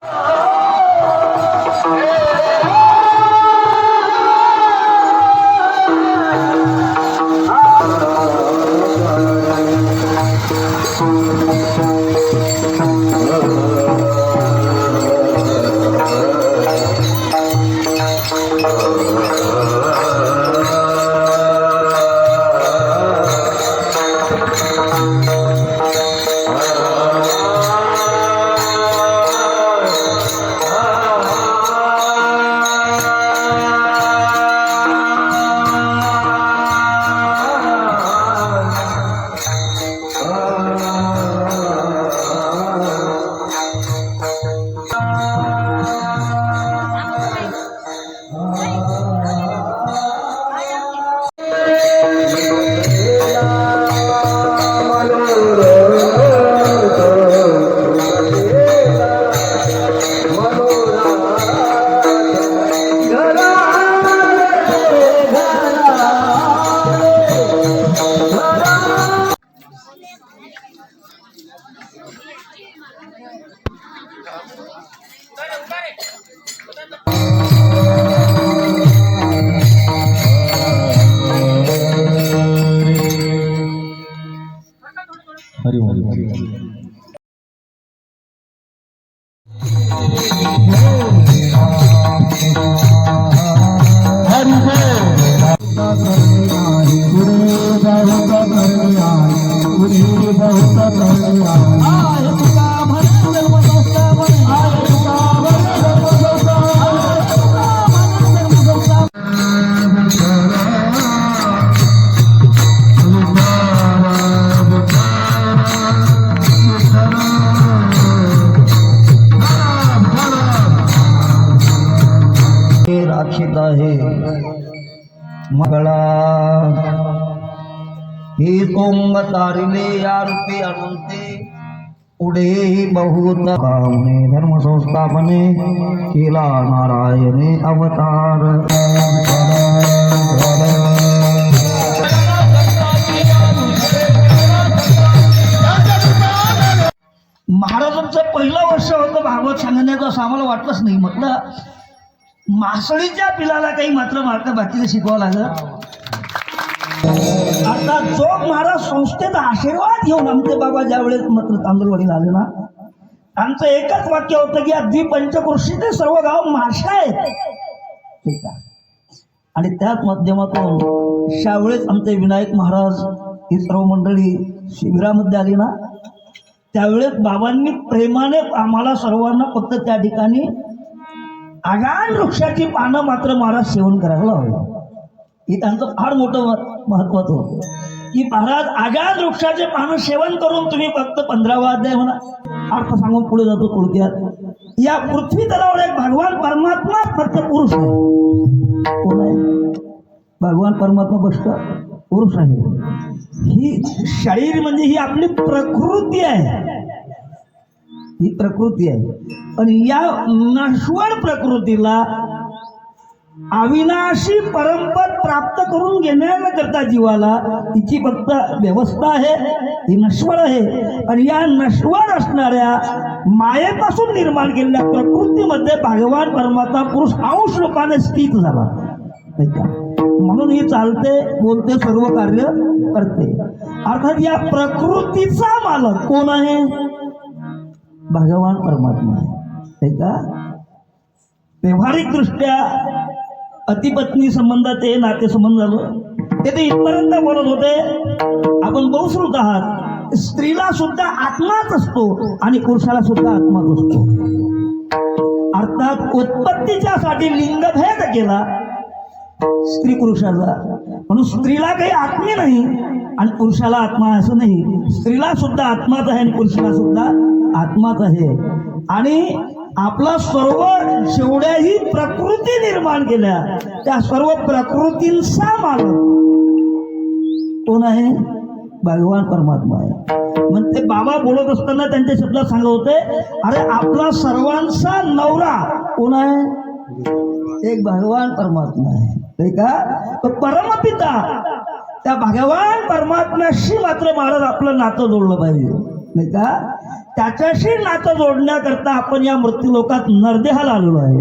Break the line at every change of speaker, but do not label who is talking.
Oh! हरिओम आहे. मगळा. ही सोंग तारिले या रूपी अनंते. पुढे बहुत कावणे धर्म संस्थापने केला नारायणे अवतार. महाराजांचं पहिलं वर्ष होतं भागवत सांगण्याचं असं आम्हाला वाटलंच नाही. म्हटलं मासळीच्या पिलाला काही मात्र मार्ग बाकीचं शिकवावं लागलं. आता जोग महाराज संस्थेचा आशीर्वाद घेऊन आमचे बाबा ज्या वेळेस मात्र तांदूळवाडीला आले ना आमचं एकच वाक्य होतं की या द्विपंचकृषीचे सर्व गाव माशा आहेत. ठीक आहे. आणि त्याच माध्यमातून त्यावेळेस आमचे विनायक महाराज ही सर्व मंडळी शिबिरामध्ये आली ना त्यावेळेस बाबांनी प्रेमाने आम्हाला सर्वांना फक्त त्या ठिकाणी आगान वृक्षाची पानं मात्र महाराज सेवन करायला हवं. हे त्यांचं फार मोठं महत्वाचं होतं. की महाराज आगान वृक्षाचे पानं सेवन करून तुम्ही फक्त पंधरावा अध्याय म्हणा. अर्थ सांगून पुढे जातो थोडक्यात. या पृथ्वी तलावर एक भगवान परमात्मा फक्त पुरुष आहे कोण आहे? भगवान परमात्मा फक्त पुरुष आहे ही शरीर म्हणजे ही आपली प्रकृती आहे. ही प्रकृती आहे. पण या नश्वर प्रकृतीला अविनाशी परंपद प्राप्त करून घेण्याकरता जीवाला तिची फक्त व्यवस्था आहे ही नश्वर आहे. आणि या नश्वर असणाऱ्या मायेपासून निर्माण केलेल्या प्रकृतीमध्ये भगवान परमात्मा पुरुष अंश रूपाने स्थित झाला. म्हणून ही चालते बोलते सर्व कार्य करते. अर्थात या प्रकृतीचा मालक कोण आहे? भगवान परमात्मा आहे. का? व्यावहारिक दृष्ट्या अतिपत्नी संबंधात हे नातेसंबंध झालं. ते ते इथपर्यंत बोलत होते. आपण बहुश्रुत आहात. स्त्रीला सुद्धा आत्माच असतो आणि पुरुषाला सुद्धा आत्माच असतो. अर्थात उत्पत्तीच्या साठी लिंगभेद केला. स्त्री पुरुषाचा म्हणून स्त्रीला काही आत्मी नाही आणि पुरुषाला आत्मा असं नाही. स्त्रीला सुद्धा आत्माच आहे आणि पुरुषाला सुद्धा आत्माच आहे. आणि आपला सर्व जेवढ्याही प्रकृती निर्माण केल्या त्या सर्व प्रकृतींचा मालक कोण आहे? भगवान परमात्मा आहे. मग ते बाबा बोलत असताना त्यांच्या शब्दात सांगत होते अरे आपला सर्वांचा नवरा कोण आहे? एक भगवान परमात्मा आहे. नाही का? तो परमपिता. त्या भगवान परमात्म्याशी मात्र महाराज आपलं नातं जोडलं पाहिजे. नाही का? त्याच्याशी नातं जोडण्याकरता आपण या मृत्यू लोकात नरदेहाला आलेलो आहे.